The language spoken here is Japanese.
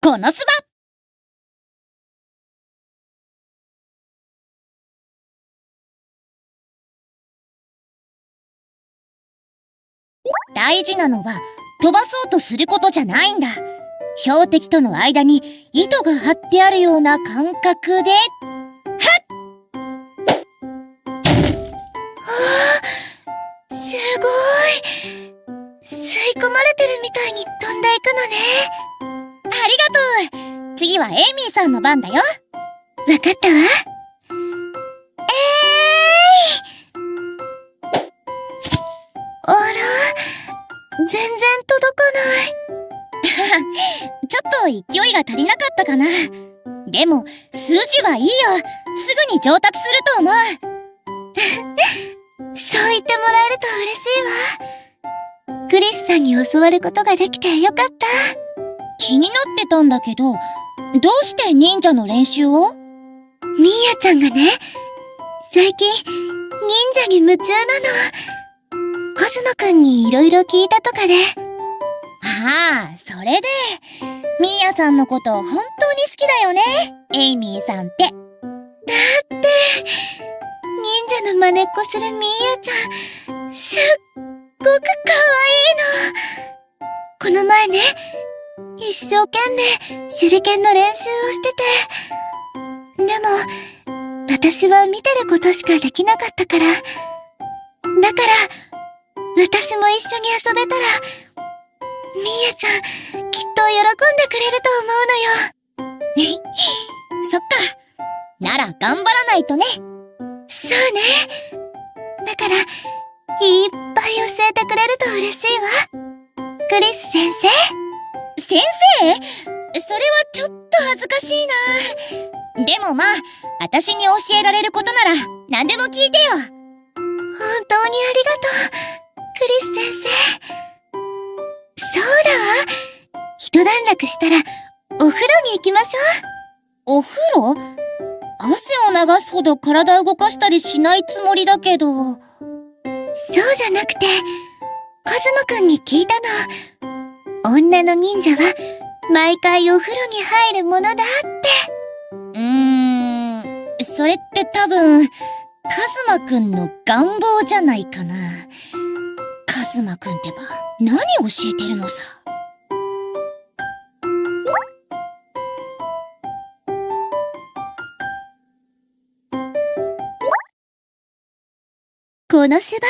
このすば大事なのは飛ばそうとすることじゃないんだ。標的との間に糸が張ってあるような感覚でのね。ありがとう。次はエイミーさんの番だよ。わかったわ。えーい。あら全然届かない。ちょっと勢いが足りなかったかな。でも数字はいいよ。すぐに上達すると思う。そう言ってもらえると嬉しいわ。クリスさんに教わることができてよかった。気になってたんだけどどうして忍者の練習を？ミーヤちゃんがね最近忍者に夢中なの。カズマくんに色々聞いたとかで。ああそれで。ミーヤさんのこと本当に好きだよね。エイミーさんって。だって忍者の真似っこするミーヤちゃんすっごく可愛いのこの前ね一生懸命手裏剣の練習をしてて。でも私は見てることしかできなかったから。だから私も一緒に遊べたらミーヤちゃんきっと喜んでくれると思うのよ。そっか。なら頑張らないとね。そうね。だから、いっぱい教えてくれると嬉しいわ。クリス先生？先生？それはちょっと恥ずかしいなでもまあ私に教えられることなら何でも聞いてよ本当にありがとう。クリス先生。そうだわ。一段落したら、お風呂に行きましょお風呂？汗を流すほど体動かしたりしないつもりだけど。う。そうじゃなくて、カズマくんに聞いたの。女の忍者は、毎回お風呂に入るものだって。うーん、それって多分、カズマくんの願望じゃないかな。カズマくんってば、何教えてるのさ。この芝、